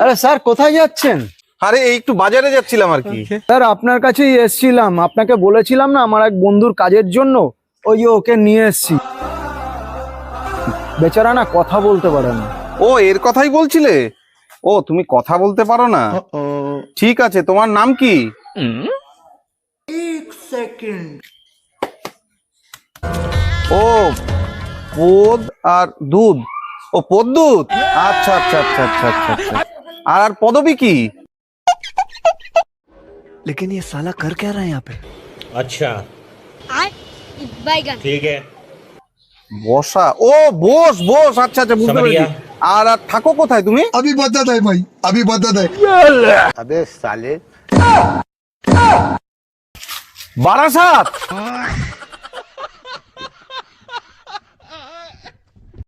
আরে স্যার কোথায় যাচ্ছেন? আরে এই একটু বাজারে যাচ্ছিলাম আর কি। স্যার আপনার কাছেই এসছিলাম। আপনাকে বলেছিলাম না আমার এক বন্ধুর কাজের জন্য? ওই ওকে নিয়ে এসছি। বেচারা না কথা বলতে পারে না। ও এর কথাই বলছিলে? ও তুমি কথা বলতে পারো না? ঠিক আছে তোমার নাম কি? ও পদ আর দুধ। ও পদ্দুত আচ্ছা আচ্ছা আচ্ছা আচ্ছা আচ্ছা আচ্ছা। আর আর পদবী কি लेकिन ये साला कर क्या रहा है यहाँ पे अच्छा बैगन ठीक है বসা ও বস বস আচ্ছা আচ্ছা বুঝতে समझ পেরেছি गया। আর আর থাকো কোথায় তুমি अभी बदत है भाई अभी बदत है বারাসাত